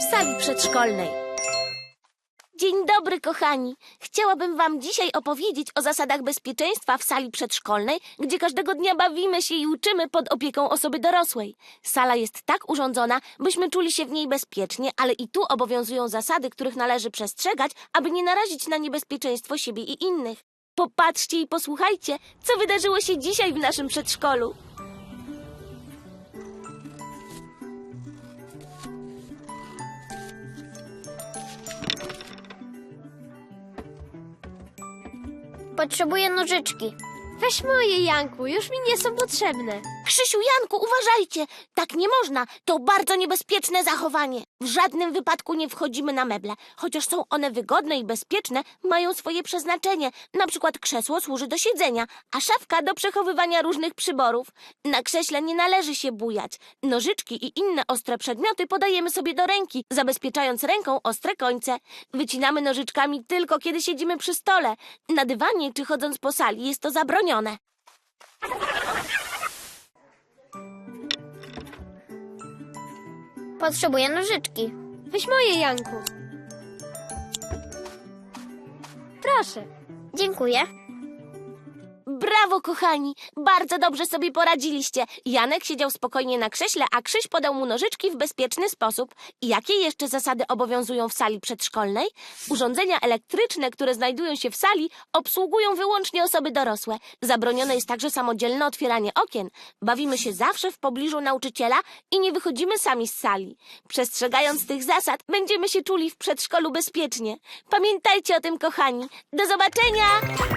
sali przedszkolnej. Dzień dobry, kochani. Chciałabym wam dzisiaj opowiedzieć o zasadach bezpieczeństwa w sali przedszkolnej, gdzie każdego dnia bawimy się i uczymy pod opieką osoby dorosłej. Sala jest tak urządzona, byśmy czuli się w niej bezpiecznie, ale i tu obowiązują zasady, których należy przestrzegać, aby nie narazić na niebezpieczeństwo siebie i innych. Popatrzcie i posłuchajcie, co wydarzyło się dzisiaj w naszym przedszkolu. Potrzebuję nożyczki. Weź moje, Janku, już mi nie są potrzebne. Krzysiu, Janku, uważajcie! Tak nie można! To bardzo niebezpieczne zachowanie. W żadnym wypadku nie wchodzimy na meble. Chociaż są one wygodne i bezpieczne, mają swoje przeznaczenie. Na przykład krzesło służy do siedzenia, a szafka do przechowywania różnych przyborów. Na krześle nie należy się bujać. Nożyczki i inne ostre przedmioty podajemy sobie do ręki, zabezpieczając ręką ostre końce. Wycinamy nożyczkami tylko kiedy siedzimy przy stole. Na dywanie czy chodząc po sali jest to zabronione. Potrzebuję nożyczki. Weź moje, Janku. Proszę. Dziękuję. Brawo, kochani! Bardzo dobrze sobie poradziliście. Janek siedział spokojnie na krześle, a Krzyś podał mu nożyczki w bezpieczny sposób. Jakie jeszcze zasady obowiązują w sali przedszkolnej? Urządzenia elektryczne, które znajdują się w sali, obsługują wyłącznie osoby dorosłe. Zabronione jest także samodzielne otwieranie okien. Bawimy się zawsze w pobliżu nauczyciela i nie wychodzimy sami z sali. Przestrzegając tych zasad, będziemy się czuli w przedszkolu bezpiecznie. Pamiętajcie o tym, kochani. Do zobaczenia!